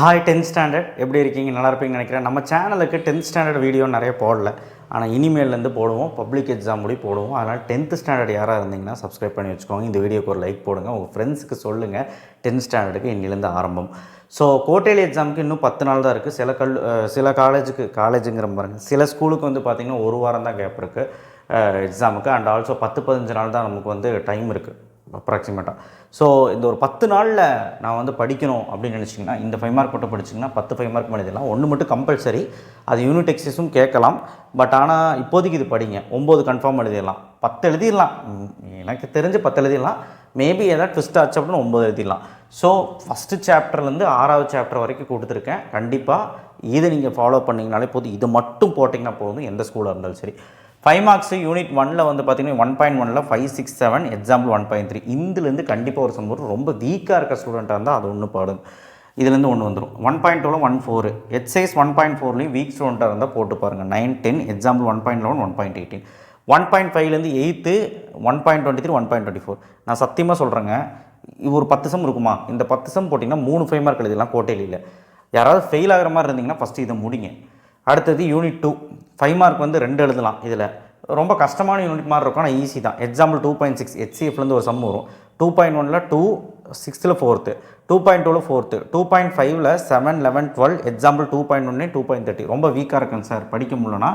Hi tenth standard எப்படி இருக்கீங்க? நல்லா இருப்பீங்கன்னு நினைக்கிறேன். நம்ம சேனலுக்கு டென்த் ஸ்டாண்டர்ட் வீடியோ நிறைய போடல. ஆனால் இனிமேல்லேருந்து போடுவோம். பப்ளிக் எக்ஸாம் முடி போடுவோம். அதனால் டென்த் ஸ்டாண்டர்ட் யாராக இருந்தீங்கன்னா சப்ஸ்கிரைப் பண்ணி வச்சுக்கோங்க. இந்த வீடியோக்கு ஒரு லைக் போடுங்க. உங்கள் ஃப்ரெண்ட்ஸுக்கு சொல்லுங்கள் டென்த் ஸ்டாண்டர்டுக்கு இன்னிலேருந்து ஆரம்பம். ஸோ கோட்டையில் எக்ஸாமுக்கு இன்னும் பத்து நாள் தான் இருக்குது சில கல் சில காலேஜுக்கு காலேஜுங்கிற பாருங்க. சில ஸ்கூலுக்கு வந்து பார்த்திங்கன்னா ஒரு வாரம் தான் கேப் இருக்குது எக்ஸாமுக்கு அண்ட் ஆல்சோ பத்து பதினஞ்சு நாள் தான் நமக்கு வந்து டைம் இருக்குது அப்ராக்சிமேட்டாக ஸோ இந்த ஒரு பத்து நாளில் நான் வந்து படிக்கணும் அப்படின்னு நினச்சிங்கன்னா இந்த ஃபைவ் மார்க் மட்டும் படிச்சிங்கன்னா பத்து ஃபைவ் மார்க் எழுதிடலாம் ஒன்று மட்டும் கம்பல்சரி அது யூனிட் எக்ஸஸும் கேட்கலாம். பட் ஆனால் இப்போதைக்கு இது படிங்க. ஒம்பது கன்ஃபார்ம் எழுதிடலாம். பத்து எழுதிடலாம். எனக்கு தெரிஞ்சு பத்து எழுதிடலாம். மேபி ஏதாவது ட்விஸ்ட் ஆச்சு அப்படின்னு ஒம்பது எழுதிடலாம். ஸோ ஃபஸ்ட்டு சாப்டர்லேருந்து ஆறாவது சாப்டர் வரைக்கும் கொடுத்துருக்கேன். கண்டிப்பாக இதை நீங்கள் ஃபாலோ பண்ணிங்கனாலே போதும். இது மட்டும் போட்டிங்கன்னா போதும். எந்த ஸ்கூலாக இருந்தாலும் சரி. ஃபைவ் மார்க்ஸ் யூனிட் ஒனில் வந்து பார்த்தீங்கன்னா ஒன் பாயிண்ட் ஒனில் five six seven example one point three இதுலேருந்து கண்டிப்பாக ஒரு சம்பவம் ரொம்ப வீக்காக இருக்க ஸ்டூடெண்ட்டாக இருந்தால் அது ஒன்று பாடும். இதுலேருந்து ஒன்று வந்துடும் ஒன் பாயிண்ட் டூவில் one four exercise one point ஃபோர்லேயும் weak ஸ்டூடெண்ட்டாக இருந்தால் போட்டு பாருங்கள் nine ten example one point eleven one point eighteen one point ஃபைவ்லேருந்து eighth one point twenty three one point twenty four நான் சத்தியமாக சொல்கிறேங்க ஒரு பத்து சம் இருக்குமா? இந்த பத்து சம் போட்டிங்கன்னா மூணு ஃபைவ் மார்க் எழுதிடலாம் கோட்டையில். இல்லை யாராவது ஃபெயில் ஆகிற மாதிரி இருந்தீங்கன்னா ஃபஸ்ட்டு இதை முடிங்க. அடுத்தது யூனிட் டூ ஃபைவ் மார்க் வந்து ரெண்டு எழுதலாம் இதில் ரொம்ப கஷ்டமான யூனிட் மாதிரி இருக்கும் ஆனால் ஈஸி தான் எக்ஸாம்பிள் டூ பாயிண்ட் சிக்ஸ் ஹெச்சிஎஃப்லேருந்து ஒரு சம் வரும் டூ பாயிண்ட் ஒனில் டூ சிக்ஸ்த்தில் ஃபோர்த்து டூ பாயிண்ட் டூவில் ஃபோர்த்து டூ பாயிண்ட் ஃபைவ்ல seven eleven twelve example two point ஒன்று டூ பாயிண்ட் தேர்ட்டி ரொம்ப வீக்காக இருக்குங்க சார் படிக்க முடியலனா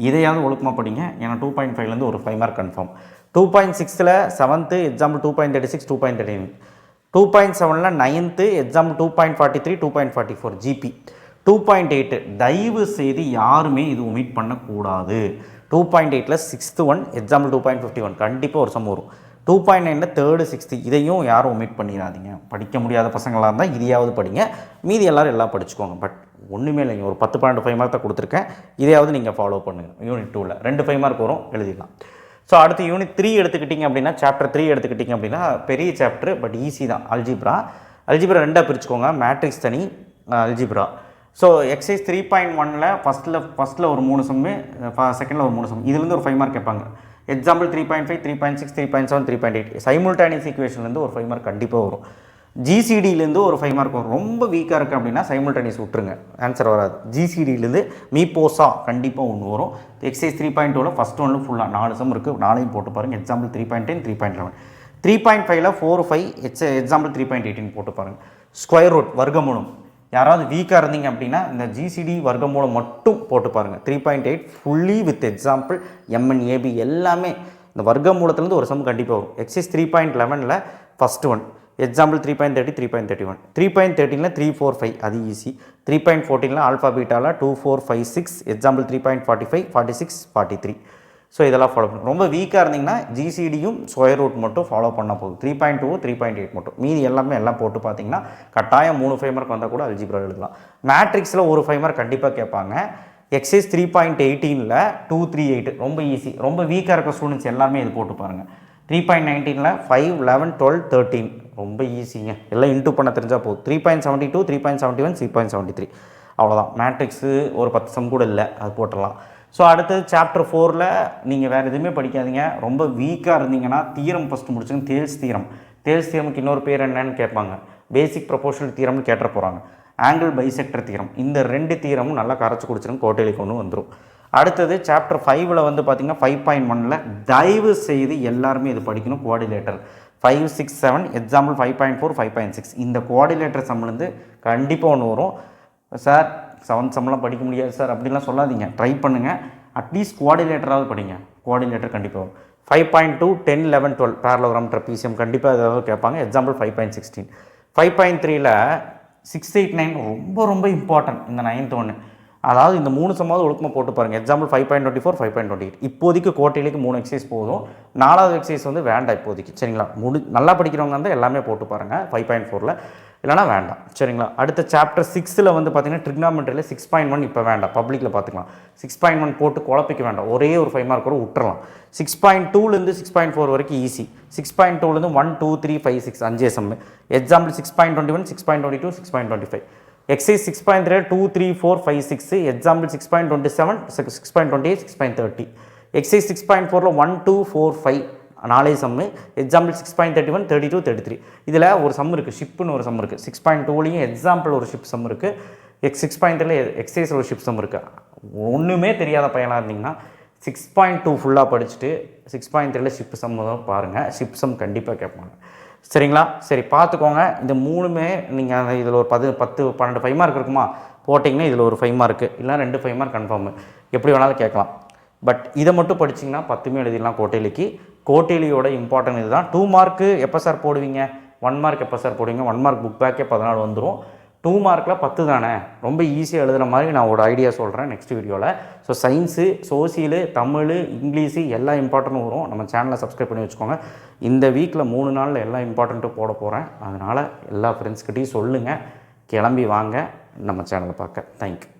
இதையாவது ஒழுக்கமாக படிங்க ஏன்னா டூ பாயிண்ட் ஃபைவ்லேருந்து ஒரு five mark confirm two point சிக்ஸில் seventh example two point thirty six two point thirty two point செவனில் ninth example two point forty three two point forty four GB two point eight தயவு செய்து யாருமே இது omit பண்ணக்கூடாது. Two point எயிட்டில் sixth one example two point fifty one கண்டிப்பாக ஒரு sum வரும். டூ பாயிண்ட் நைனில் தேர்டு சிக்ஸ்த்து இதையும் யாரும் ஒமிட் பண்ணிடாதீங்க. படிக்க முடியாத பசங்களாக இருந்தால் இதையாவது படிங்க. மீதி எல்லாரும் எல்லாம் படிச்சுக்கோங்க. பட் ஒன்றுமே இல்லைங்க. ஒரு பத்து பன்னெண்டு ஃபைவ் மார்க் தான் கொடுத்துருக்கேன். இதையாவது நீங்கள் ஃபாலோ பண்ணுங்கள் யூனிட் டூவில் ரெண்டு ஃபைவ் மார்க் வரும். எழுதிக்கலாம் ஸோ அடுத்து யூனிட் த்ரீ எடுத்துக்கிட்டிங்க அப்படின்னா சாப்டர் த்ரீ எடுத்துக்கிட்டிங்க அப்படின்னா பெரிய சாப்டர் பட் ஈஸி தான். அல்ஜிப்ரா அல்ஜிப்ரா ரெண்டாக பிரிச்சுக்கோங்க. மேட்ரிக்ஸ் தனி algebra so exercise three point ஒனில் ஃபஸ்ட்டில் ஃபஸ்ட்டில் ஒரு மூணு சம்மு செகண்டில் ஒரு மூணு சம் இதுலேருந்து ஒரு ஃபைவ் மார்க் கேட்பாங்க example three point five three point six three point seven three point eight simultaneous ஈக்குவேஷன்லேருந்து ஒரு ஃபைவ் மார்க் கண்டிப்பாக வரும் ஜிசிடியிலேருந்து ஒரு ஃபைவ் மார்க் வரும் ரொம்ப வீக்காக இருக்குது அப்படின்னா சைமுல்டானியஸ் விட்டுருங்க ஆன்சர் வராது ஜிசிடியிலேருந்து மீபோசா கண்டிப்பாக ஒன்று வரும் எக்ஸைஸ் த்ரீ பாயிண்ட் டூவில் ஃபஸ்ட் ஒன்று ஃபுல்லாக நாலு சம் இருக்குது நாளையும் போட்டு பாருங்கள் example three point ten three point eleven three point ஃபைவ்ல four five X example three point eighteen போட்டு பாருங்கள் ஸ்கொயர் ரூட் வர்க்கமூலம் யாராவது வீக்காக இருந்தீங்க அப்படின்னா இந்த ஜிசிடி வர்க்கமூலம் மட்டும் போட்டு பாருங்கள் three point eight fully with example MNAP எல்லாமே இந்த வர்க்கமூலத்துலேருந்து ஒரு சம் கண்டிப்பாக வரும். எக்ஸைஸ் த்ரீ பாயிண்ட் லெவனில் first one example three point thirty three point thirty one three point தேர்ட்டினில் three four five அது ஈஸி த்ரீ பாயிண்ட் ஃபோர்டீனில் alpha பீட்டாவில் two four five six example three point forty five forty six forty three so இதெல்லாம் follow பண்ணும் ரொம்ப வீக்காக இருந்தீங்கன்னா ஜிசிடியும் square root மட்டும் follow பண்ணால் போதும். Three point two three point eight மட்டும். மீதி எல்லாமே எல்லாம் போட்டு பார்த்தீங்கன்னா கட்டாயம் மூணு ஃபைவ் மார்க் வந்தால் கூட அல்ஜிப்ரா எழுதலாம். மேட்ரிக்ஸில் ஒரு ஃபைவ் மார்க் கண்டிப்பாக கேட்பாங்க எக்ஸைஸ் த்ரீ பாயிண்ட் எயிட்டீனில் டூ த்ரீ எயிட் ரொம்ப ஈஸி ரொம்ப வீக்காக இருக்க ஸ்டூடெண்ட்ஸ் எல்லாமே இது போட்டு பாருங்கள் த்ரீ பாயிண்ட் நைன்டீனில் ஃபைவ் லெவன் டுவெல் தேர்ட்டீன் ரொம்ப ஈஸிங்க எல்லாம் இன்டூ பண்ண தெரிஞ்சால் போதும். Three point seventy two three point seventy one three point seventy three அவ்வளோதான் மேட்ரிக்ஸு ஒரு பத்து சம் கூட இல்லை. அது போட்டுடலாம். ஸோ அடுத்தது சாப்டர் ஃபோரில் நீங்கள் வேறு எதுவுமே படிக்காதீங்க. ரொம்ப வீக்காக இருந்தீங்கன்னா தீரம் ஃபஸ்ட்டு முடிச்சுங்க தேல்ஸ் தீரம். தேல்ஸ் தீரமுக்கு இன்னொரு பேர் என்னன்னு கேட்பாங்க. பேசிக் ப்ரொபோஷனல் தீரம்னு கேட்டுற போகிறாங்க ஆங்கிள் பைசெக்டர் தீரம். இந்த ரெண்டு தீரமும் நல்லா கரைச்சி குடிச்சிடும் கோட்டையில கொண்டு வந்துடும் அடுத்தது சாப்டர் ஃபைவ்ல வந்து பார்த்தீங்கன்னா ஃபைவ் பாயிண்ட் ஒனில் தயவு செய்து எல்லாருமே இது படிக்கணும். Coordinator five six seven example five point four five point six இந்த கோஆர்டினேட்டர் சம்லேருந்து கண்டிப்பாக ஒன்று வரும். சார் செவன்த் செம்லாம் படிக்க முடியாது சார் அப்படிலாம் சொல்லாதீங்க. ட்ரை பண்ணுங்கள் அட்லீஸ்ட் குவாடினேட்டராவது படிங்க. குவாடினேட்டர் கண்டிப்பாக five point two ten eleven twelve parallelogram trapezium கண்டிப்பாக ஏதாவது கேட்பாங்க. Example five point sixteen five point த்ரீயில் சிக்ஸ் எயிட் நைன் ரொம்ப ரொம்ப இம்பார்ட்டன்ட் இந்த நைன்த் ஒன்று அதாவது இந்த மூணு சமாவது ஒழுக்கமாக போட்டு பாருங்கள் example five point twenty four five point twenty eight இப்போதைக்கு கோட்டையிலேக்கு மூணு எக்ஸசைஸ் போதும். நாலாவது எக்ஸசைஸ் வந்து வேண்டாம் இப்போதைக்கு. சரிங்களா? முடி நல்லா படிக்கிறவங்க வந்து எல்லாமே போட்டு பாருங்கள் ஃபைவ் பாயிண்ட் ஃபோரில் இல்லைனா வேண்டாம் சரிங்களா அடுத்த சாப்டர் சிக்ஸில் வந்து பார்த்தீங்கன்னா ட்ரிக்னாமெட்ரியில் சிக்ஸ் பாயிண்ட் ஒன் இப்போ வேண்டாம் பப்ளிக்கில் பார்த்துக்கலாம் சிக்ஸ் பாயிண்ட் ஒன் போட்டு குழப்பிக்க வேண்டாம் ஒரே ஒரு ஃபைவ் மார்க் கூட விட்டுறலாம் சிக்ஸ் பாயிண்ட் டூலேருந்து சிக்ஸ் பாயிண்ட் ஃபோர் வரைக்கும் ஈஸி சிக்ஸ் பாயிண்ட் டூலேருந்து one two three five six அஞ்சு SM example six point twenty one six point twenty two six point twenty five exercise six point three two three four five six example six point twenty seven six point twenty eight six point thirty exercise six point ஃபோரில் one two four five நாலே சம்மு. Example six point thirty one thirty two thirty three இதில் ஒரு sum இருக்குது ஷிப்புன்னு ஒரு sum இருக்குது six point டூலையும் example ஒரு ஷிப் சம் இருக்குது எக்ஸ் சிக்ஸ் பாயிண்ட் பாயிண்ட்டில் எக்ஸைஸ் ஒரு ஷிப் சம் இருக்குது ஒன்றுமே தெரியாத பையனாக இருந்தீங்கன்னா சிக்ஸ் பாயிண்ட் டூ ஃபுல்லாக படிச்சுட்டு சிக்ஸ் பாயிண்ட் த்ரீல ஷிப் சம் தான் பாருங்கள் ஷிப் சம் கண்டிப்பாக கேட்பாங்க. சரிங்களா? சரி பார்த்துக்கோங்க. இந்த மூணுமே நீங்கள் இதில் ஒரு பது பத்து பன்னெண்டு ஃபைவ் மார்க் இருக்குமா? போட்டிங்கன்னா இதில் ஒரு ஃபைவ் மார்க்கு இல்லை ரெண்டு ஃபைவ் மார்க் கன்ஃபார்மு எப்படி வேணாலும் கேட்கலாம். பட் இதை மட்டும் படிச்சிங்கன்னா பத்துமே எழுதிடலாம் கோட்டைலிக்கு கோட்டேலியோட இம்பார்ட்டன் இதுதான். டூ மார்க்கு எப்போ சார் போடுவீங்க? ஒன் மார்க் எப்போ சார் போடுவீங்க? ஒன் மார்க் புக் பேக்கே பதினாலு வந்துடும் டூ மார்க்கில் பத்து தானே? ரொம்ப ஈஸியாக எழுதுகிற மாதிரி நான் ஒரு ஐடியா சொல்கிறேன் நெக்ஸ்ட் வீடியோவில் so science social Tamil English எல்லா இம்பார்ட்டன்ட்டும் வரும். நம்ம சேனலை சப்ஸ்கிரைப் பண்ணி வச்சுக்கோங்க. இந்த வீக்கில் மூணு நாளில் எல்லா இம்பார்ட்டண்ட்டும் போட போகிறேன் அதனால் எல்லா ஃப்ரெண்ட்ஸ்கிட்டையும் சொல்லுங்கள் கிளம்பி வாங்க. நம்ம சேனலை பார்க்க. தேங்க்யூ